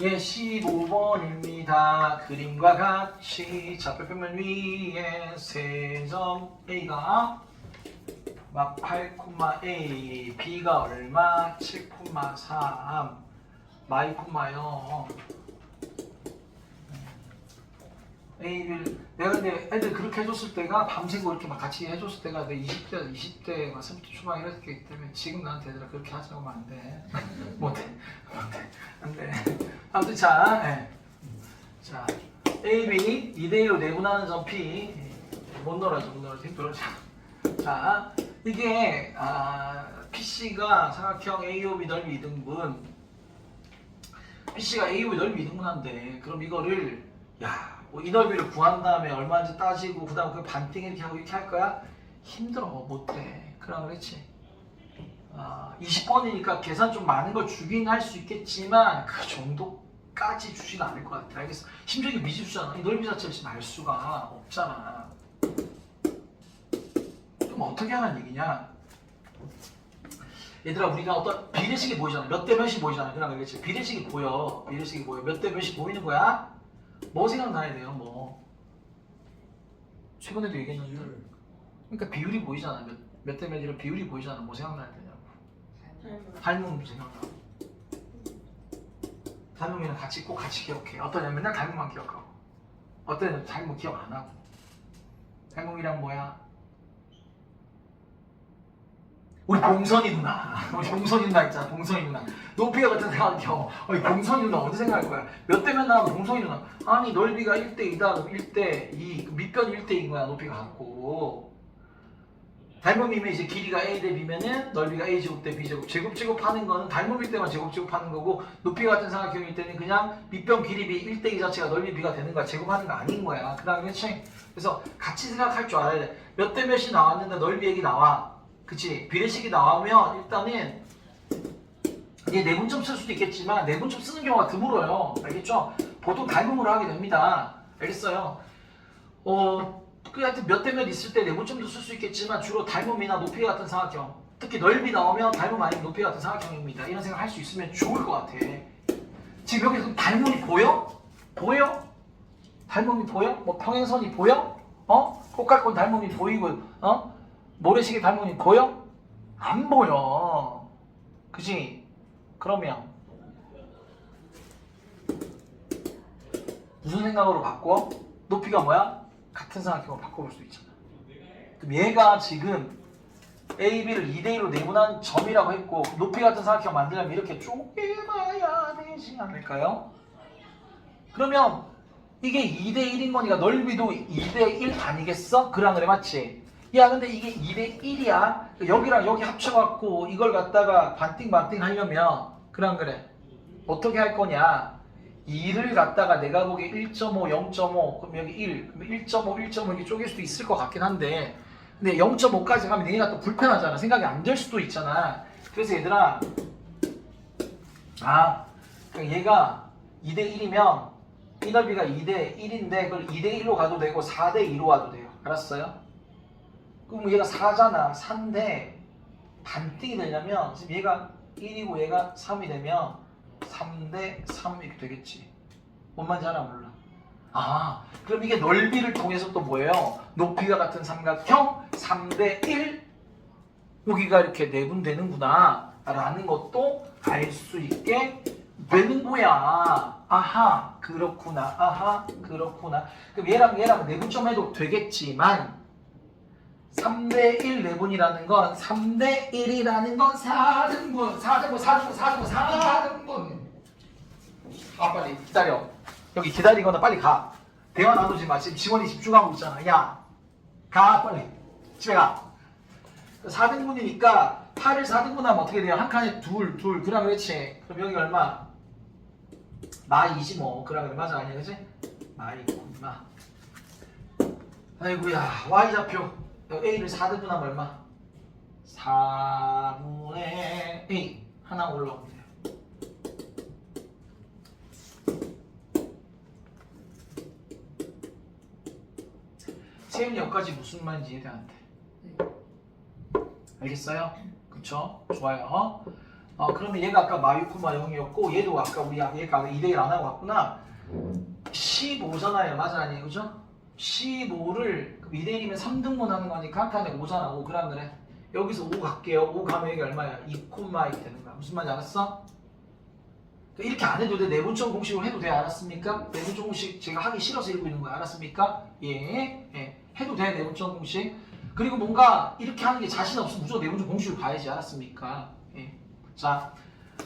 예, 15번입니다. 그림과 같이 좌표평면 위에 세 점 A가 막 8,A, B가 얼마? 7,3, 마이 콤마 0. A를 내가 근데 애들 그렇게 해줬을 때가 밤새고 이렇게 막 같이 해줬을 때가 내 20대, 20대, 막 30대 초반 이랬기 때문에 지금 나한테 얘들아 그렇게 하자고 하면 안 돼. 못해. 아무튼 자, 예. 자, A, B 2대 1로 내분하는 점 P 못 놀아줘, 못 놀아줘. 힘들어. 자, 자 이게 아, PC가 삼각형 AOB 넓이 2등분 PC가 AOB 넓이 2등분한데 그럼 이거를 야, 뭐 이 넓이를 구한 다음에 얼마인지 따지고 그 다음 그 반띵 이렇게 하고 이렇게 할 거야? 힘들어, 못해. 그럼 그렇지. 아, 20번이니까 계산 좀 많은 걸 주긴 할 수 있겠지만 그 정도 까지 주진 않을 것 같아. 알겠어? 심지어 이게 미지수잖아. 이 넓이 자체를 지금 알 수가 없잖아. 그럼 어떻게 하는 얘기냐? 얘들아 우리가 어떤 비례식이 보이잖아. 몇 대 몇이 보이잖아. 그냥 알겠지? 비례식이 보여. 비례식이 보여. 몇 대 몇이 보이는 거야? 뭐 생각나야 돼요? 뭐 최근에도 얘기했는데 그러니까 비율이 보이잖아. 몇몇대몇 이런 비율이 보이잖아. 뭐 생각나야 되냐고. 닮음 생각나. 닮음이랑 같이 꼭 같이 기억해. 애는 맨날 닮음만 기억하고, 애는 닮음 기억 안 하고. 닮음이란 뭐야? 우리 봉선이 누나, 우리 봉선이 누나 있잖아, 봉선이 누나. 높이가 같은 생각하면, 어이 봉선이 누나 언제 생각할 거야? 몇 대면 나오면 봉선이 누나. 아니 넓이가 1대 2다, 1대 2, 밑변 1대 2인 거야, 높이가 같고. 닮음이면 이제 길이가 a 대 b면은 넓이가 a 제곱 대 b 제곱 제곱 제곱 하는 거는 닮음일 때만 제곱 제곱 하는 거고 높이 같은 삼각형일 때는 그냥 밑변 길이 b 1대 2 자체가 넓이 b가 되는 거야 제곱하는 거 아닌 거야 그 다음에 그치? 그래서 같이 생각할 줄 알아야 돼 몇 대 몇이 나왔는데 넓이 얘기 나와 그치? 비례식이 나오면 일단은 이게 내분점 쓸 수도 있겠지만 내분점 쓰는 경우가 드물어요 알겠죠? 보통 닮음으로 하게 됩니다 알겠어요? 어 그 하여튼 몇 대 몇 있을 때 내분점도 쓸 수 있겠지만 주로 닮음이나 높이 같은 삼각형 특히 넓이 나오면 닮음 아니면 높이 같은 삼각형입니다 이런 생각 할 수 있으면 좋을 것 같아 지금 여기서 닮음이 보여? 보여? 닮음이 보여? 뭐 평행선이 보여? 어? 꽃갈콘 닮음이 보이고 어? 모래시계 닮음이 보여? 안 보여 그지? 그러면 무슨 생각으로 바꿔? 높이가 뭐야? 같은 삼각형으로 바꿔볼 수 있잖아. 그럼 얘가 지금 A, B를 2대1로 내분한 점이라고 했고 높이 같은 삼각형 만들려면 이렇게 쪼개봐야 되지 않을까요? 그러면 이게 2대1인 거니까 넓이도 2대1 아니겠어? 그랑 그래 맞지? 야 근데 이게 2대1이야 여기랑 여기 합쳐갖고 이걸 갖다가 반띵 반띵 하려면 그랑 그래 어떻게 할 거냐 2를 갖다가 내가 보기에 1.5, 0.5, 그럼 여기 1, 그럼 1.5, 1.5 이렇게 쪼갤 수도 있을 것 같긴 한데 근데 0.5까지 가면 얘가 또 불편하잖아. 생각이 안 될 수도 있잖아. 그래서 얘들아 아 그러니까 얘가 2대 1이면 이 넓이가 2대 1인데 그걸 2대 1로 가도 되고 4대 2로 가도 돼요. 알았어요? 그럼 얘가 4잖아. 4인데 반띵이 되려면 지금 얘가 1이고 얘가 3이 되면 3대 3 이렇게 되겠지. 뭔 말인지 알아 몰라. 아, 그럼 이게 넓이를 통해서 또 뭐예요? 높이가 같은 삼각형 3대 1 여기가 이렇게 내분되는구나 라는 것도 알 수 있게 되는 거야. 아하, 그렇구나. 아하, 그렇구나. 그럼 얘랑 얘랑 내분점 해도 되겠지만 3대 1 내분이라는 건 3대 1이라는 건 4등분, 4등분, 4등분, 4등분, 4등분. 아 빨리 기다려. 여기 기다리거나 빨리 가. 대화 나누지 마. 지금 직원이 집중하고 있잖아. 야, 가 빨리. 집에 가. 4등분이니까 8을 4등분하면 어떻게 돼요? 한 칸에 둘, 둘. 그럼 그렇지. 그럼 여기 얼마? 마이지 뭐. 그럼 아니야, 그지? 마이 마. 아이고야, y 좌표. A를 4등분하면 얼마? 4분의 a 하나 올라오면 돼요. 세윤이 여기까지 무슨 말인지 돼? 알겠어요? 그쵸? 좋아요. 어 그러면 얘가 아까 마유코마 0이었고 얘도 아까 우리 얘가 2대1 안 하고 왔구나 15잖아요 맞아 아니에요 그죠? 15를 2대1이면 3등분 하는 거니까 한 칸에 5잖아 5 그럼 그래 여기서 5 갈게요 5 가면 여기 얼마야 2 콤마 이렇게 되는 거야 무슨 말인지 알았어? 그러니까 이렇게 안 해도 돼 내분점 공식으로 해도 돼 알았습니까? 내분점 공식 제가 하기 싫어서 읽고 있는 거야 알았습니까? 예, 예. 해도 돼 내분점 공식 그리고 뭔가 이렇게 하는 게 자신 없으면 무조건 내분점 공식을 봐야지 알았습니까? 예. 자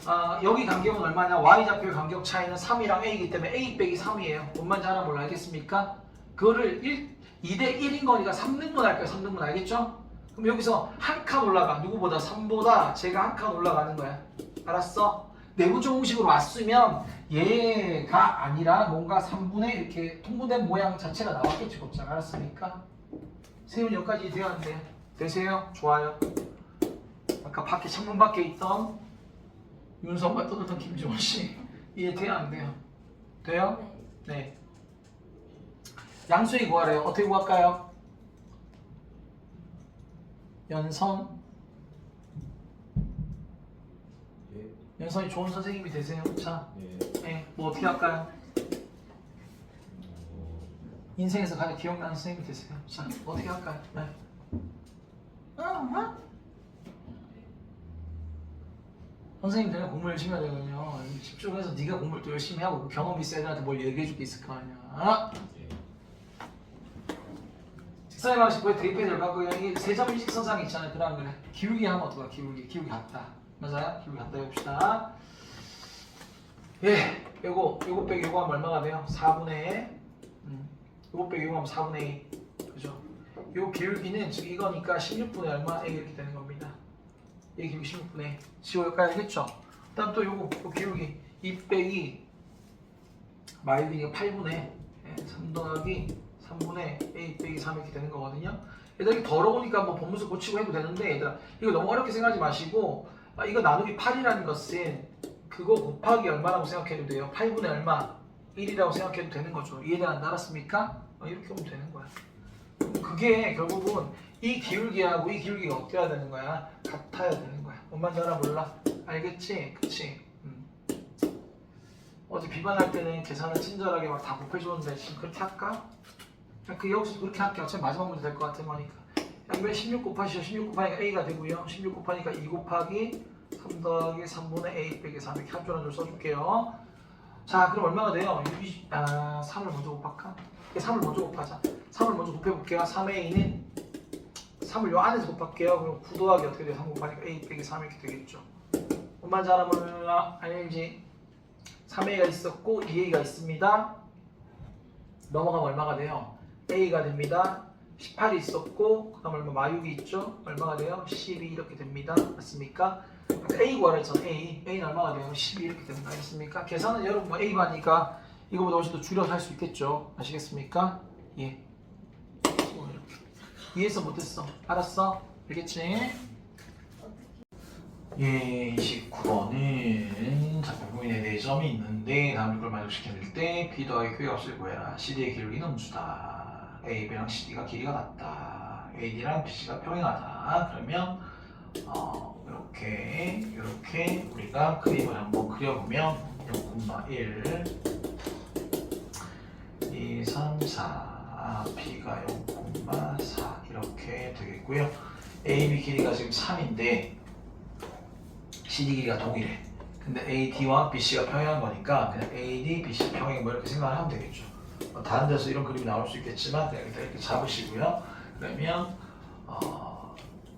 아, 여기 간격은 얼마냐? y좌표의 간격 차이는 3이랑 a이기 때문에 a 빼기 3이에요. 뭔 말인지 하나 몰라 알겠습니까? 그거를 1, 2대 1인 거니까 3등분 할까요? 3등분 알겠죠? 그럼 여기서 한 칸 올라가. 누구보다 3보다 제가 한 칸 올라가는 거야. 알았어? 내부적 공식으로 왔으면 얘가 아니라 뭔가 3분의 이렇게 통분된 모양 자체가 나왔겠지 곱장 알았습니까? 세훈 여기까지 돼요? 되세요? 좋아요. 아까 밖에 창문 밖에 있던 윤성과 떠들던 김지원 씨 이해돼야 안 돼요? 돼요? 네. 네. 양수의 구하래요. 어떻게 구할까요? 연선 예. 연선이 좋은 선생님이 되세요. 자, 예. 네, 뭐 어떻게 할까요? 어, 인생에서 가장 기억나는 선생님이 되세요. 자, 어떻게 할까요? 네. 선생님 되는 공부 열심히 해야 되거든요. 집중해서 네가 공부를 또 열심히 하고 그 경험이 있어 애들한테 뭘 얘기해 줄 게 있을 거 아니야. 예. 직선의 방식부에 대입해 들어가고 여기 세점 일직선상 있잖아요. 그럼 그래. 기울기 하면 어떡해? 기울기. 기울기 같다. 맞아요? 기울기 같다 해봅시다. 예, 요거 요거 빼기 요거 하면 얼마가 돼요? 4분의 음, 요거 빼기 요거 하면 4분의 2. 그죠? 요 기울기는 즉 이거니까 16분의 얼마 A 이렇게 되는 겁니다. 이 기울기 16분의 지워 여기까지 알겠죠? 그다음 또 요거 요 기울기 2 빼기 마이너스 8분의 예, 3 더하기 3분의 A 빼기 3 이렇게 되는 거거든요. 얘들아 이게 더러우니까 뭐 본문서 고치고 해도 되는데 얘들아 이거 너무 어렵게 생각하지 마시고 아, 이거 나누기 8이라는 것은 그거 곱하기 얼마라고 생각해도 돼요. 8분의 얼마 1이라고 생각해도 되는 거죠. 이해가 알았습니까? 어, 이렇게 보면 되는 거야. 그게 결국은 이 기울기하고 이 기울기가 어때야 되는 거야? 같아야 되는 거야. 뭔 말인지 알아 몰라? 알겠지? 그치? 음. 어제 비반할 때는 계산을 친절하게 막 다 곱해줬는데 지금 그렇게 할까? 그 여기서 그렇게 할게. 어차피 마지막 문제 될 것 같아 보니까. 양변 16 곱하시죠. 16 곱하니까 A가 되고요. 16 곱하니까 2 곱하기 3 더하기 3분의 A 빼기 3 이렇게 합조한 줄 써줄게요. 자 그럼 얼마가 돼요? 6, 아 3을 먼저 곱할까? 3을 먼저 곱하자. 3을 먼저 곱해볼게요. 3의 A는 3을 요 안에서 곱할게요. 그럼 9 더하기 어떻게 돼요? 3 곱하니까 A 빼기 3 이렇게 되겠죠. 엄마 잘 몰라 알지? 3A가 있었고 2A가 있습니다. 넘어가면 얼마가 돼요? A가 됩니다. 18이 있었고 그다음 얼마 마육이 있죠? 얼마가 돼요? 12 이렇게 됩니다. 맞습니까? A 했잖아. A. A는 얼마가 돼요? 12 이렇게 됩니다. 알겠습니까? 계산은 여러분 뭐 A 반이니까 이거보다 훨씬 더 줄여서 할 수 있겠죠. 아시겠습니까? 예. 이해해서 못했어. 알았어? 알겠지? 예, 29번은 자, 부분에 4점이 있는데 다음 이걸 만족시킬 때 B 더하기 Q 값을 구해라. CD의 기울기는 음수다. AB랑 CD가 길이가 같다. AD랑 BC가 평행하다. 그러면 어, 이렇게 이렇게 우리가 그림을 한번 그려보면 0,1 2, 3, 4 B가 0,4 이렇게 되겠고요. AB 길이가 지금 3인데 CD 길이가 동일해. 근데 AD와 BC가 평행한 거니까 그냥 AD, BC 평행 뭐 이렇게 생각을 하면 되겠죠. 어, 다른 데서 이런 그림이 나올 수 있겠지만 그냥 일단 이렇게 잡으시고요. 그러면 어,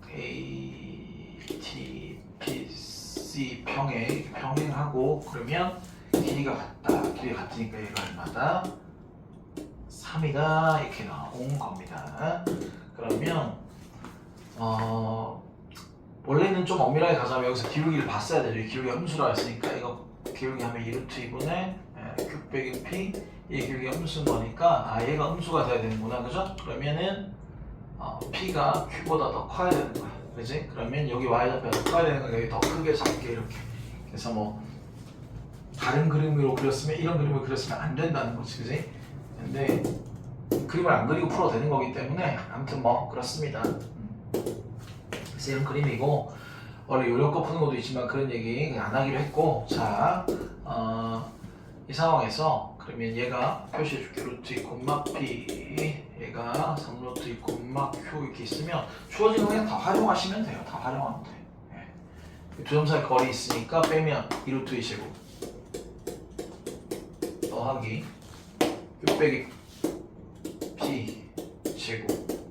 AD, BC 평행 이렇게 평행하고 그러면 길이가 같다. 길이가 같으니까 얘가 얼마다? 3이다 이렇게 나온 겁니다. 그러면 어 원래는 좀 엄밀하게 가자면 여기서 기울기를 봤어야 되죠. 기울기가 음수라 했으니까 이거 기울기 하면 2루트 2분의 큐 빼기 P 이 기울기가 음수인 거니까 아 얘가 음수가 돼야 되는구나 그죠? 그러면은 어, P가 Q보다 더 커야 되는 거야 그지? 그러면 여기 Y좌표가 더 커야 되는 거니까 여기 더 크게 잡게 이렇게 그래서 뭐 다른 그림으로 그렸으면 이런 그림을 그렸으면 안 된다는 거지 그지? 근데 그림을 안 그리고 풀어도 되는 거기 때문에 아무튼 뭐 그렇습니다 음. 그래서 이런 그림이고 원래 요령껏 푸는 것도 있지만 그런 얘기 안 하기로 했고 자, 어, 이 상황에서 그러면 얘가 표시해 줄게. 루트 2 콤마 p 얘가 3루트 2 콤마 q 이렇게 있으면 주어진 거 그냥 다 활용하시면 돼요. 다 활용하면 돼 예. 두점 사이 거리 있으니까 빼면 2루트 2 제곱. 더하기 6 빼기 p 제곱.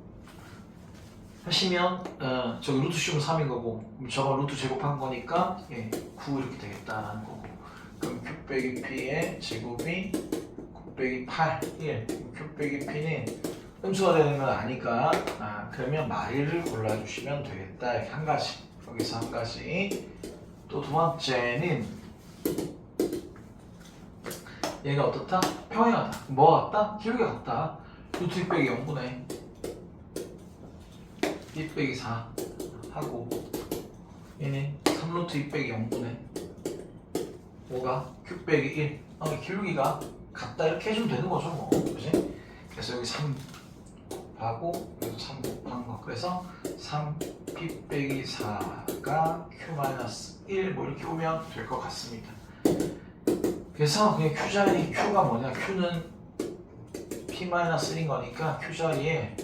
하시면 어, 저기 루트 씌우면 3인 거고 저거 루트 제곱한 거니까 예, 9 이렇게 되겠다라는 거고. 그럼 빼기 p의 제곱이 9 빼기 8 1 q 빼기 p는 음수가 되는 건 아니까 아, 그러면 마일을 골라주시면 되겠다. 이렇게 한 가지. 여기서 한 가지. 또 두 번째는 얘가 어떻다? 평행하다. 뭐 같다? 기울기가 같다. 루트 6 빼기 0분의 2 빼기 4 하고 얘는 3루트 2 빼기 0분의 5가? q 빼기 1 어, 기울기가 같다 이렇게 해주면 되는 거죠 뭐. 그지? 그래서 여기 3 곱하고 여기도 3 곱한 거. 그래서 3p 빼기 4가 q 마이너스 1뭐 이렇게 오면 될 것 같습니다. 그래서 그냥 q 자리 q가 뭐냐? q는 p 마이너스 1인 거니까 q 자리에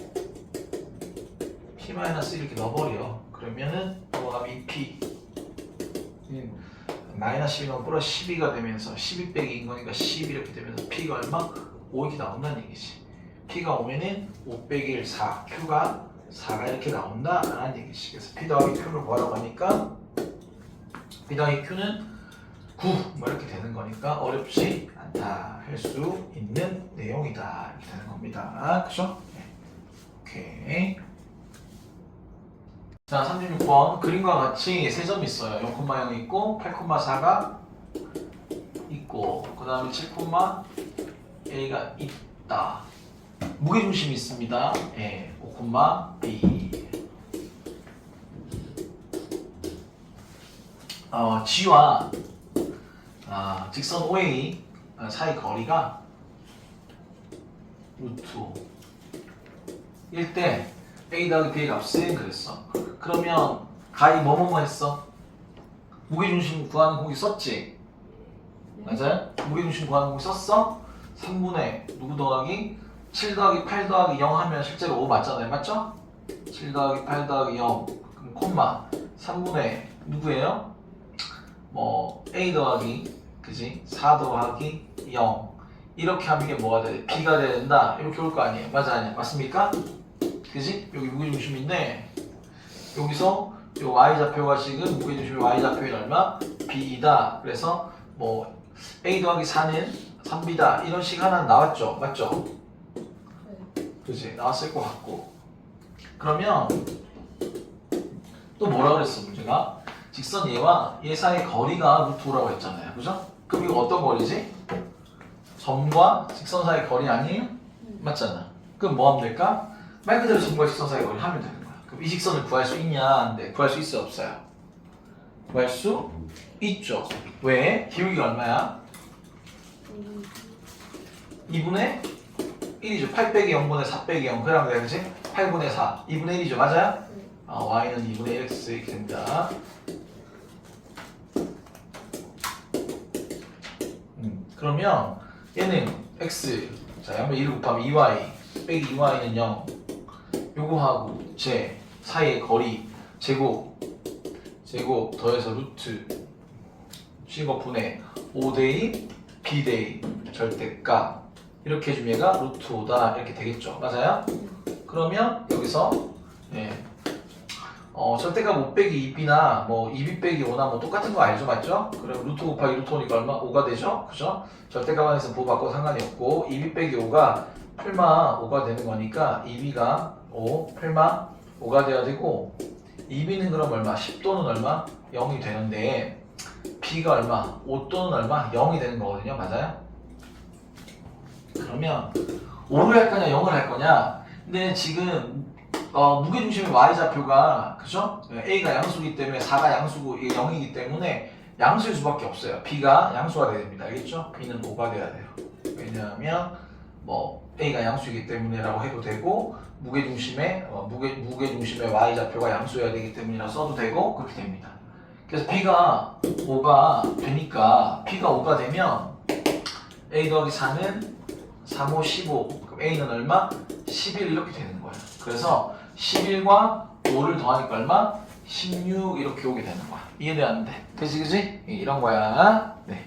p 마이너스 이렇게 넣어버려. 그러면은 넘어가면 2p 마이너스 12가 플러스 12가 되면서 12 빼기 2인 거니까 10 이렇게 되면서 p가 얼마? 5 이렇게 나온다는 얘기지. P가 오면은 5 빼기 1 4 q가 4가 이렇게 나온다 라는 얘기지. 그래서 p 더하기 q를 구하라고 하니까? P 더하기 q는 9뭐 이렇게 되는 거니까 어렵지 않다. 할 수 있는 내용이다. 이렇게 되는 겁니다. 그죠? 네. 오케이 자, 36번 그림과 같이 세 점 있어요. 0,0 있고 8,4가 있고 그 다음에 7,a가 있다. 무게중심이 있습니다. 예, 5,b 어, G와 아, 직선 OA 사이 거리가 루트 1대 A 더하기 B의 값은 그랬어. 그러면 가이 뭐뭐뭐 했어? 무게중심 구하는 공이 썼지? 맞아요? 무게중심 구하는 공이 썼어? 3분의 누구 더하기? 7 더하기 8 더하기 0 하면 실제로 5 맞잖아요. 맞죠? 7 더하기 8 더하기 0 그럼 콤마 3분의 누구예요? 뭐 A 더하기 그지? 4 더하기 0 이렇게 하면 이게 뭐가 돼? B가 된다 이렇게 올 거 아니에요 맞아 아니야 맞습니까? 그지? 여기 무게중심인데 여기서 요 y좌표가 지금 무게중심의 y좌표인 얼마? b이다 그래서 뭐 a 더하기 4는 3b다 이런 식 하나 나왔죠 맞죠? 그지? 나왔을 것 같고 그러면 또 뭐라 그랬어 문제가? 직선 얘와 얘 사이의 거리가 루트 5라고 했잖아요 그죠? 그럼 이거 어떤 거리지? 점과 직선 사이의 거리 아니에요? 맞잖아 그럼 뭐 하면 될까? 말 그대로 점과 직선 사이의 거리를 하면 되는 거야 그럼 이 직선을 구할 수 있냐? 네 구할 수 있어 없어요? 구할 수 있죠 왜? 기울기가 얼마야? 2분의 1이죠 8 빼기 0분의 4 빼기 0 그러면 돼 그치? 8분의 4 2분의 1이죠 맞아요? 어, y는 2분의 1x 이렇게 됩니다 음, 그러면 얘는 x 자 양면 1 곱하면 2y 빼기 2y는 0 요거하고 제 사이의 거리 제곱 제곱 더해서 루트 쉰거 분의 5대2 b대2 절대값 이렇게 해주면 얘가 루트 5다 이렇게 되겠죠 맞아요? 그러면 여기서 예. 어, 절대값 5 빼기 2b나 뭐 2b 빼기 5나 뭐 똑같은 거 알죠 맞죠? 그럼 루트 곱하기 루트 5니까 얼마? 5가 되죠? 그죠? 절대값 안에서 보호 받고 상관이 없고 2b 빼기 5가 풀마 5가 되는 거니까 2b가 5, 풀마 5가 돼야 되고 2b는 그럼 얼마? 10 또는 얼마? 0이 되는데 b가 얼마? 5 또는 얼마? 0이 되는 거거든요 맞아요? 그러면 5를 할 거냐 0을 할 거냐 근데 지금 어, 무게중심의 y좌표가 그죠? a가 양수기 때문에 4가 양수고 이게 0이기 때문에 양수일 수밖에 없어요 b가 양수가 돼야 됩니다 알겠죠? b는 5가 돼야 돼요 왜냐하면 뭐 a가 양수이기 때문에라고 해도 되고 무게 중심의 어, 무게 무게 중심의 y 좌표가 양수여야 되기 때문이라 써도 되고 그렇게 됩니다. 그래서 b가 5가 되니까 b가 5가 되면 a 더하기 4는 3, 5, 15 그럼 a는 얼마? 11 이렇게 되는 거야 그래서 11과 5를 더하니까 얼마? 16 이렇게 오게 되는 거야 돼? 그지 그지? 이런 거야 네